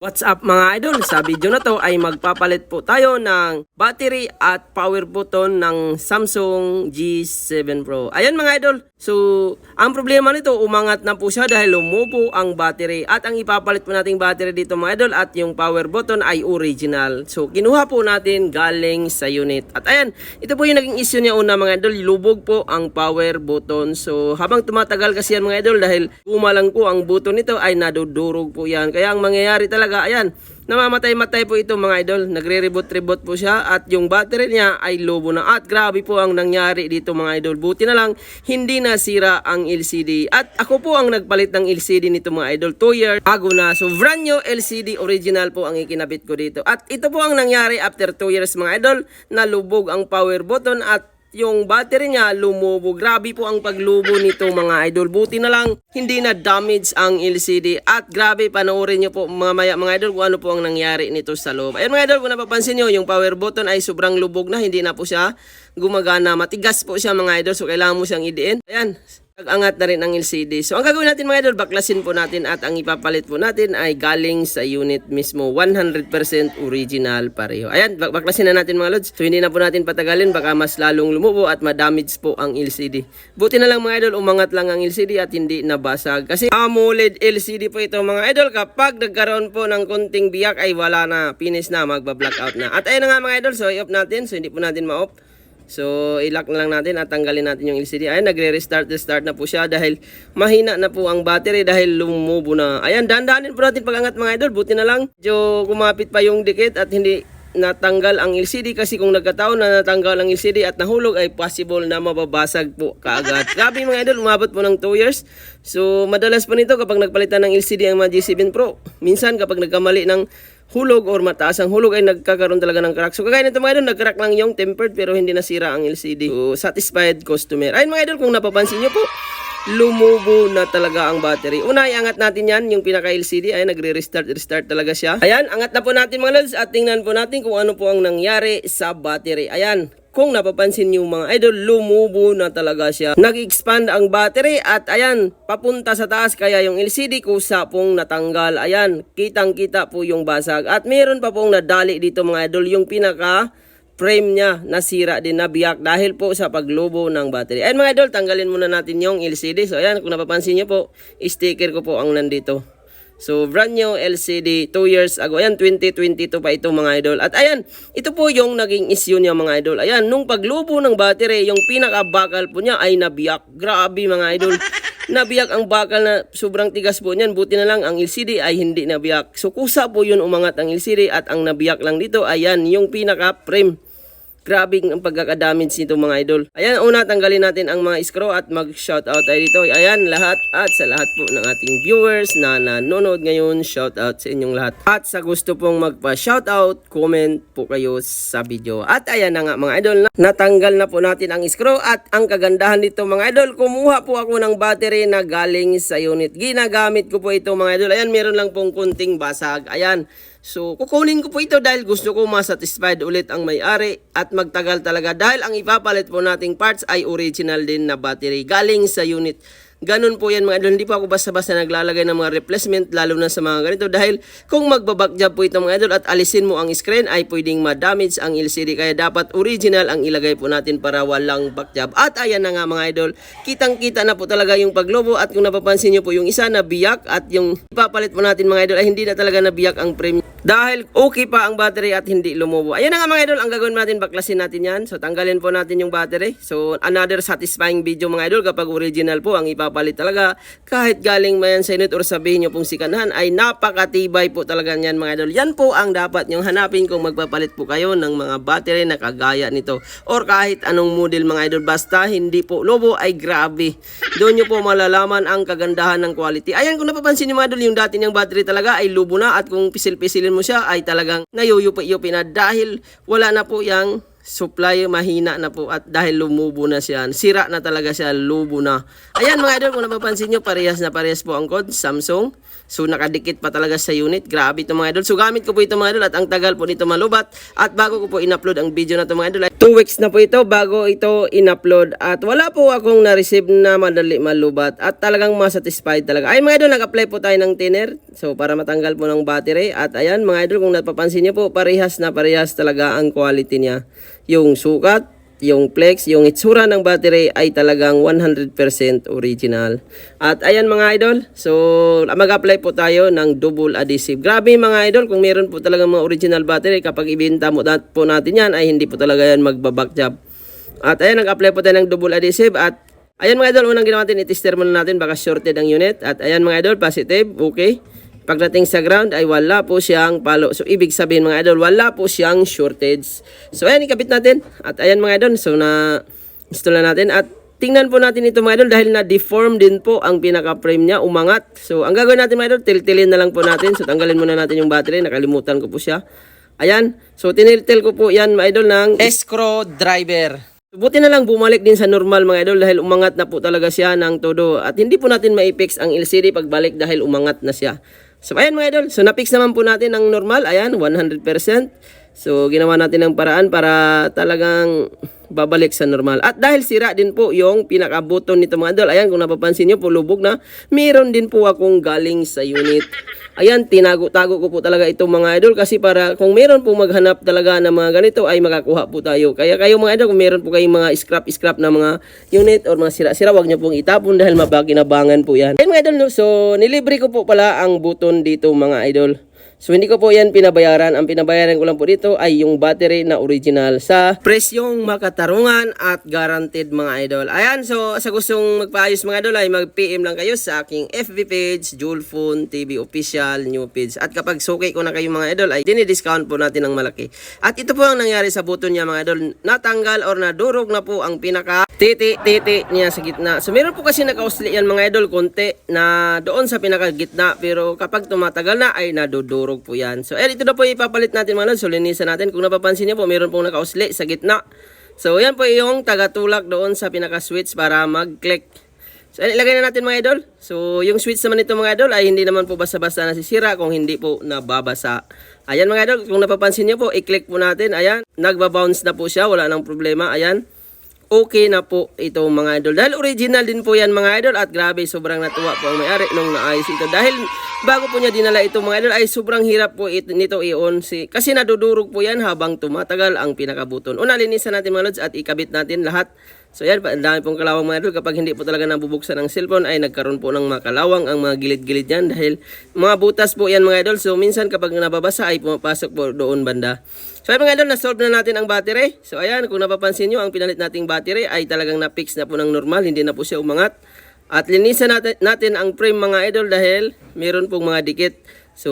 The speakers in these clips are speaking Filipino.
What's up mga idol? Sa video na to ay magpapalit po tayo ng battery at power button ng Samsung G7 Pro. Ayan mga idol. So, ang problema nito, umangat na po siya dahil lumubo ang battery. At ang ipapalit po nating battery dito mga idol at yung power button ay original. So, kinuha po natin galing sa unit. At ayan, ito po yung naging issue niya una mga idol. Lubog po ang power button. So, habang tumatagal kasi yan mga idol dahil kumalang po ang button nito ay nadudurog po yan. Kaya ang mangyayari talaga, ayan, namamatay-matay po ito mga idol. Nagre-reboot-reboot po siya at yung battery niya ay lobo na. At grabe po ang nangyari dito mga idol. Buti na lang, hindi nasira ang LCD. At ako po ang nagpalit ng LCD nito mga idol. 2 years ago na. So brand new LCD original po ang ikinabit ko dito. At ito po ang nangyari after 2 years mga idol. Nalubog ang power button at yung battery niya lumubo. Grabe po ang paglubo nito mga idol. Buti na lang hindi na damage ang LCD. At grabe panoorin niyo po mamaya mga idol kung ano po ang nangyari nito sa loob. Ayan mga idol kung napapansin niyo yung power button ay sobrang lubog na. Hindi na po siya gumagana. Matigas po siya mga idol. So kailangan mo siyang idiin. Ayan. Nag-angat na rin ang LCD. So ang gagawin natin mga idol, baklasin po natin at ang ipapalit po natin ay galing sa unit mismo. 100% original pareho. Ayan, bak- baklasin na natin mga lods. So hindi na po natin patagalin, baka mas lalong lumubo at madamage po ang LCD. Buti na lang mga idol, umangat lang ang LCD at hindi nabasag. Kasi AMOLED LCD po ito mga idol. Kapag nagkaroon po ng konting biyak ay wala na, finish na, magba-blackout na. At ayun na nga mga idol, so i-off natin. So hindi po natin ma-off. So, i-lock na lang natin at tanggalin natin yung LCD. Ayan, nagre-restart, restart na po siya dahil mahina na po ang battery dahil lumubo na. Ayan, dahan-dahanin po natin pagangat mga idol. Buti na lang, medyo kumapit pa yung dikit at hindi natanggal ang LCD kasi kung nagkataon na natanggal ang LCD at nahulog ay possible na mababasag po kaagad. Grabe mga idol, umabot po ng 2 years. So, madalas po nito kapag nagpalitan ng LCD ang mga G7 Pro. Minsan kapag nagkamali ng hulog or mataas ang hulog ay nagkakaroon talaga ng crack. So kagaya nito mga idol, nag-crack lang yung tempered pero hindi nasira ang LCD. So satisfied customer. Ayun mga idol, kung napapansin nyo po, lumubo na talaga ang battery. Una, iangat natin yan, yung pinaka-LCD. Ayan, nagre-restart, restart talaga siya. Ayan, angat na po natin mga lods at tingnan po natin kung ano po ang nangyari sa battery. Ayan, kung napapansin niyo mga idol, lumubo na talaga siya. Nag-expand ang battery at ayan, papunta sa taas kaya yung LCD kusa pong natanggal. Ayan, kitang-kita po yung basag. At meron pa pong nadali dito mga idol, yung pinaka frame niya nasira din nabiyak dahil po sa paglubo ng battery. Ayan mga idol, tanggalin muna natin yung LCD. So ayan, kung napapansin niyo po, sticker ko po ang nandito. So, brand new LCD, 2 years ago. Ayan, 2022 pa ito mga idol. At ayan, ito po yung naging issue niya mga idol. Ayan, nung paglubo ng battery, yung pinaka-bakal po niya ay nabiyak. Grabe mga idol. nabiyak ang bakal na sobrang tigas po niyan. Buti na lang ang LCD ay hindi nabiyak. So, kusa po yun umangat ang LCD at ang nabiyak lang dito, ayan, yung pinaka-frame. Grabe ang pagkakadamage nito mga idol. Ayan, una tanggalin natin ang mga screw at mag-shoutout tayo dito. Ayan, lahat at sa lahat po ng ating viewers na nanonood ngayon, shoutout sa inyong lahat. At sa gusto pong magpa-shoutout, comment po kayo sa video. At ayan na nga mga idol, na natanggal na po natin ang screw at ang kagandahan dito mga idol, kumuha po ako ng battery na galing sa unit. Ginagamit ko po ito mga idol. Ayan, meron lang pong kunting basag. Ayan, So, kukunin ko po ito dahil gusto ko masatisfied ulit ang may-ari at magtagal talaga dahil ang ipapalit po nating parts ay original din na battery galing sa unit. Ganun po yan mga idol. Hindi po ako basta-basta naglalagay ng mga replacement lalo na sa mga ganito dahil kung magbaback job po ito mga idol at alisin mo ang screen ay pwedeng ma-damage ang LCD kaya dapat original ang ilagay po natin para walang back job. At ayan na nga mga idol, kitang-kita na po talaga yung paglobo at kung napapansin nyo po yung isa na biyak at yung ipapalit po natin mga idol ay hindi na talaga nabiyak ang frame dahil okay pa ang battery at hindi lumubo. Ayan na nga mga idol, ang gagawin natin, baklasin natin yan. So tanggalin po natin yung battery. So another satisfying video mga idol kapag original po ang ipapalit talaga. Kahit galing man yan sa unit or sabihin nyo pong sikanhan ay napakatibay po talaga yan mga idol. Yan po ang dapat nyong hanapin kung magpapalit po kayo ng mga battery na kagaya nito. Or kahit anong model mga idol. Basta hindi po lobo ay grabe. Doon nyo po malalaman ang kagandahan ng quality. Ayan kung napapansin nyo mga idol, yung dati niyang battery talaga ay lubo na at kung pisil-pisilin mo siya ay talagang nayuyupi-yupi na dahil wala na po yung supply mahina na po at dahil lumubo na siya. Sira na talaga siya, lubo na. Ayan mga idol, kung napapansin nyo, parehas na parehas po ang code, Samsung. So nakadikit pa talaga sa unit. Grabe ito mga idol. So gamit ko po ito mga idol at ang tagal po nito malubat. At bago ko po in-upload ang video na ito mga idol, 2 weeks na po ito bago ito in-upload. At wala po akong na-receive na madali malubat. At talagang masatisfied talaga. Ay mga idol, nag-apply po tayo ng thinner. So para matanggal po ng battery. At ayan mga idol, kung napapansin niyo po, parehas na parehas talaga ang quality niya. Yung sukat, yung flex, yung itsura ng battery ay talagang 100% original. At ayan mga idol, so mag-apply po tayo ng double adhesive. Grabe mga idol, kung meron po talaga mga original battery, kapag ibenta mo dat po natin yan, ay hindi po talaga yan magbaback job. At ayan, nag-apply po tayo ng double adhesive at ayan mga idol, unang ginawa natin, itester muna natin, baka shorted ang unit. At ayan mga idol, positive, okay. Pagdating sa ground ay wala po siyang palo. So ibig sabihin mga idol, wala po siyang shortage. So ayan, ikabit natin. At ayan mga idol, so na install na natin. At tingnan po natin ito mga idol dahil na-deform din po ang pinaka-frame niya, umangat. So ang gagawin natin mga idol, tiltilin na lang po natin. So tanggalin muna natin yung battery, nakalimutan ko po siya. Ayan, so tiniltil ko po yan mga idol ng screwdriver. Buti na lang bumalik din sa normal mga idol dahil umangat na po talaga siya ng todo. At hindi po natin ma-fix ang LCD pagbalik dahil umangat na siya. So ayan mga idol, so na-fix naman po natin ang normal, ayan 100%. So ginawa natin ang paraan para talagang babalik sa normal. At dahil sira din po yung pinaka-button nito mga idol, ayan kung napapansin nyo po lubog na, meron din po akong galing sa unit. Ayan, tinago-tago ko po talaga itong mga idol kasi para kung meron po maghanap talaga ng mga ganito ay makakuha po tayo. Kaya kayo mga idol, kung meron po kayong mga scrap-scrap na mga unit or mga sira-sira, wag nyo pong itapon dahil mabakinabangan po yan. Ayan mga idol, so nilibre ko po pala ang button dito mga idol. So hindi ko po yan pinabayaran. Ang pinabayaran ko lang po dito ay yung battery na original sa presyong makatarungan at guaranteed mga idol. Ayan, so sa gustong magpaayos mga idol ay mag-PM lang kayo sa aking FB page, Julfon TV Official New Page. At kapag suki ko na kayo mga idol ay dinidiscount po natin ng malaki. At ito po ang nangyari sa button niya mga idol. Natanggal or nadurog na po ang pinaka titi-titi niya sa gitna. So meron po kasi nakausli yan mga idol konti na doon sa pinaka gitna pero kapag tumatagal na ay nadudurog po yan. So eh ito na po ipapalit natin mga idol. So linisan natin. Kung napapansin niyo po meron pong nakausli sa gitna. So yan po yung tagatulak doon sa pinaka switch para mag-click. So ilagay na natin mga idol. So yung switch naman nito mga idol ay hindi naman po basta-basta nasisira kung hindi po nababasa. Ayan mga idol, kung napapansin niyo po, i-click po natin. Ayan, nagba-bounce na po siya, wala nang problema. Ayan okay na po ito mga idol. Dahil original din po yan mga idol at grabe sobrang natuwa po ang may-ari nung naayos ito. Dahil bago po niya dinala ito mga idol ay sobrang hirap po ito, nito i-on. Si, kasi nadudurog po yan habang tumatagal ang pinakabuton. Una linisan natin mga lods at ikabit natin lahat. So yan, ang dami pong kalawang mga idol. Kapag hindi po talaga nabubuksan ang cellphone ay nagkaroon po ng mga kalawang ang mga gilid-gilid yan. Dahil mga butas po yan mga idol. So minsan kapag nababasa ay pumapasok po doon banda. So ayun mga idol, na-solve na natin ang battery. So ayan, kung napapansin nyo, ang pinalit nating battery ay talagang na-fix na po ng normal. Hindi na po siya umangat. At linisan natin, natin ang frame mga idol dahil meron pong mga dikit. So,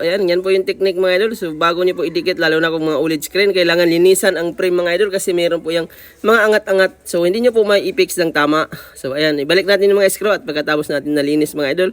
ayan, yan po yung technique mga idol. So, bago niyo po idikit, lalo na kung mga OLED screen, kailangan linisan ang frame mga idol kasi meron po yung mga angat-angat. So, hindi niyo po may i-fix ng tama. So, ayan, ibalik natin yung mga screw at pagkatapos natin nalinis mga idol,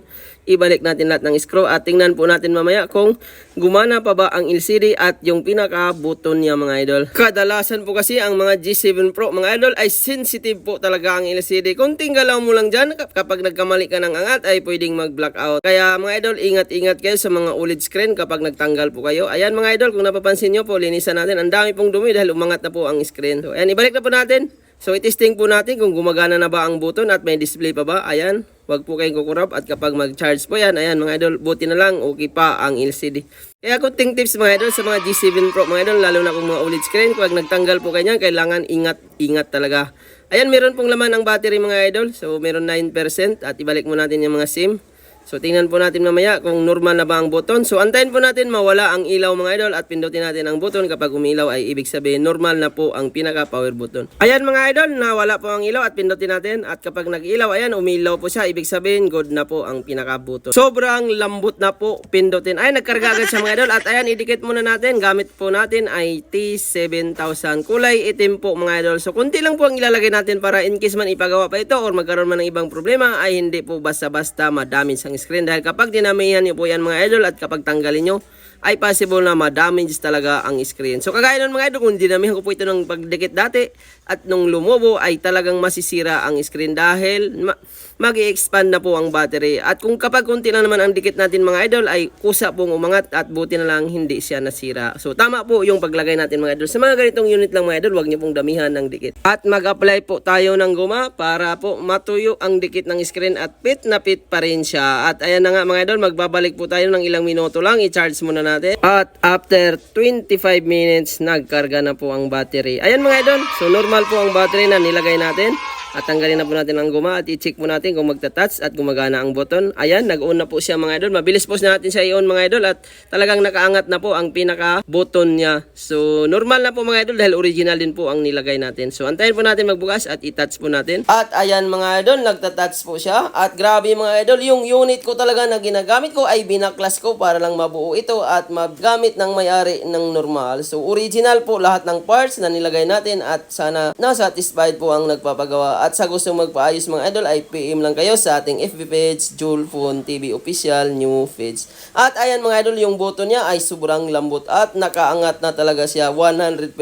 ibalik natin lahat ng screw at tingnan po natin mamaya kung gumana pa ba ang LCD at yung pinaka-button niya mga idol. Kadalasan po kasi ang mga G7 Pro mga idol ay sensitive po talaga ang LCD. Kung tingalaw mo lang dyan, kap- kapag nagkamali ka ng angat ay pwedeng mag-blackout. Kaya mga idol, ingat-ingat kayo sa mga OLED screen kapag nagtanggal po kayo. Ayan mga idol, kung napapansin nyo po, linisan natin. Ang dami pong dumi dahil umangat na po ang screen. So, ayan, ibalik na po natin. So, itesting po natin kung gumagana na ba ang button at may display pa ba. Ayan, wag po kayong kukurap at kapag mag-charge po yan, ayan mga idol, buti na lang, okay pa ang LCD. Kaya kunting tips mga idol sa mga G7 Pro mga idol, lalo na kung mga OLED screen, kapag nagtanggal po kanyan, kailangan ingat-ingat talaga. Ayan, meron pong laman ang battery mga idol, so meron 9% at ibalik mo natin yung mga SIM. So tingnan po natin mamaya kung normal na ba ang button. So antayin po natin mawala ang ilaw mga idol at pindutin natin ang button. Kapag umilaw ay ibig sabihin normal na po ang pinaka power button. Ayan mga idol, nawala po ang ilaw at pindutin natin. At kapag nag-ilaw, ayan umilaw po siya. Ibig sabihin good na po ang pinaka button. Sobrang lambot na po pindutin. Ayan nagkarga agad siya mga idol. At ayan idikit muna natin. Gamit po natin ay T7000. Kulay itim po mga idol. So kunti lang po ang ilalagay natin para in case man ipagawa pa ito or magkaroon man ng ibang problema ay hindi po basta-basta madami sang screen dahil kapag dinamihan niyo po yan mga idol at kapag tanggalin nyo ay possible na ma-damage talaga ang screen. So kagaya nun mga idol, kung dinamihan ko po ito ng pagdikit dati at nung lumobo ay talagang masisira ang screen dahil ma- mag expand na po ang battery. At kung kapag kunti lang naman ang dikit natin mga idol ay kusa pong umangat at buti na lang hindi siya nasira. So tama po yung paglagay natin mga idol. Sa mga ganitong unit lang mga idol, huwag niyo pong damihan ng dikit. At mag-apply po tayo ng guma para po matuyo ang dikit ng screen at fit na fit pa rin siya. At ayan na nga mga idol, magbabalik po tayo ng ilang minuto lang. I-charge muna natin. At after 25 minutes, nagkarga na po ang battery. Ayan mga idol, so normal po ang battery na nilagay natin. At tanggalin na po natin ang guma at i-check po natin kung magta-touch at gumagana ang button. Ayan, nag-on na po siya mga idol. Mabilis po natin siya i-on mga idol at talagang nakaangat na po ang pinaka-button niya. So, normal na po mga idol dahil original din po ang nilagay natin. So, antayin po natin magbukas at i-touch po natin. At ayan mga idol, nagta-touch po siya. At grabe mga idol, yung unit ko talaga na ginagamit ko ay binaklas ko para lang mabuo ito at magamit ng may-ari ng normal. So, original po lahat ng parts na nilagay natin at sana na-satisfied po ang nagpapagawa. At sa gusto magpaayos mga idol ay PM lang kayo sa ating FB page, Jule Phone TV Official New Page. At ayan mga idol, yung button niya ay sobrang lambot at nakaangat na talaga siya 100%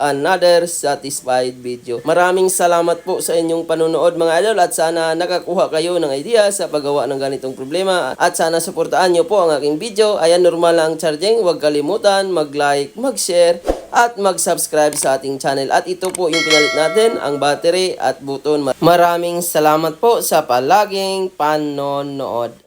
another satisfied video. Maraming salamat po sa inyong panonood mga idol at sana nakakuha kayo ng idea sa paggawa ng ganitong problema at sana suportaan nyo po ang aking video. Ayan, normal lang ang charging. Huwag kalimutan mag-like, mag-share at mag-subscribe sa ating channel. At ito po yung pinalit natin, ang battery at button. Maraming salamat po sa palaging panonood.